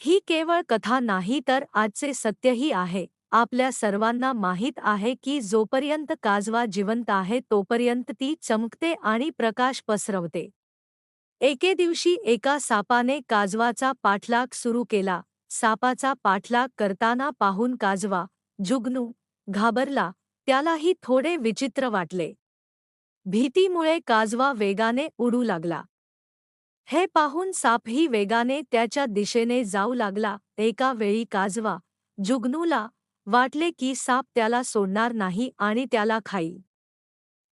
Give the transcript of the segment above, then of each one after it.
ही केवळ कथा नाही तर आजचे सत्यही आहे. आपल्या सर्वांना माहीत आहे की जोपर्यंत काजवा जिवंत आहे तोपर्यंत ती चमकते आणि प्रकाश पसरवते. एके दिवशी एका सापाने काजवाचा पाठलाग सुरू केला. सापाचा पाठलाग करताना पाहून काजवा जुगनू घाबरला. त्यालाही थोडे विचित्र वाटले. भीतीमुळे काजवा वेगाने उडू लागला. हे पाहून सापही वेगाने त्याच्या दिशेने जाऊ लागला. एका वेळी काजवा जुगनूला वाटले की साप त्याला सोडणार नाही आणि त्याला खाईल.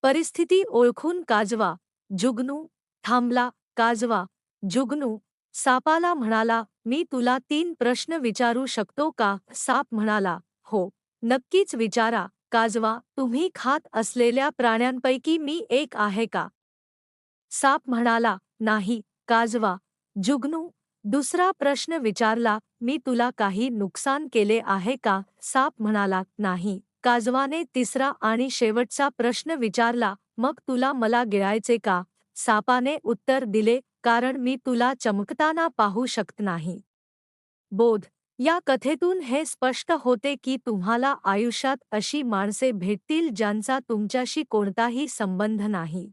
परिस्थिती ओळखून काजवा जुगनू थांबला. काजवा जुगनू सापाला म्हणाला मी तुला तीन प्रश्न विचारू शकतो का? साप म्हणाला हो नक्कीच विचारा. काजवा तुम्ही खात असलेल्या प्राण्यांपैकी मी एक आहे का? साप म्हणाला नाही काजवा जुगनू दुसरा प्रश्न विचारला मी तुला काही नुकसान केले आहे का? साप म्हणाला नाही. काजवाने तिसरा आणि शेवटचा प्रश्न विचारला मग तुला मला गिळायचे का? सापाने उत्तर दिले कारण मी तुला चमकताना पाहू शकत नाही. बोध या कथेतून हे स्पष्ट होते की तुम्हाला आयुष्यात अशी माणसे भेटतील ज्यांचा तुमच्याशी कोणताही संबंध नाही.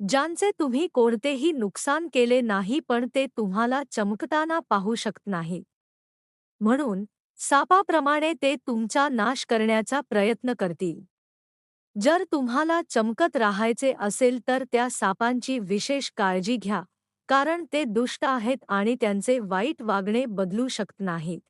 ज्यांचे तुम्ही कोणतेही नुकसान केले नाही पण ते तुम्हाला चमकताना पाहू शकत नाही. म्हणून सापाप्रमाणे ते तुमचा नाश करण्याचा प्रयत्न करतील. जर तुम्हाला चमकत राहायचे असेल तर त्या सापांची विशेष काळजी घ्या कारण ते दुष्ट आहेत आणि त्यांचे वाईट वागणे बदलू शकत नाहीत.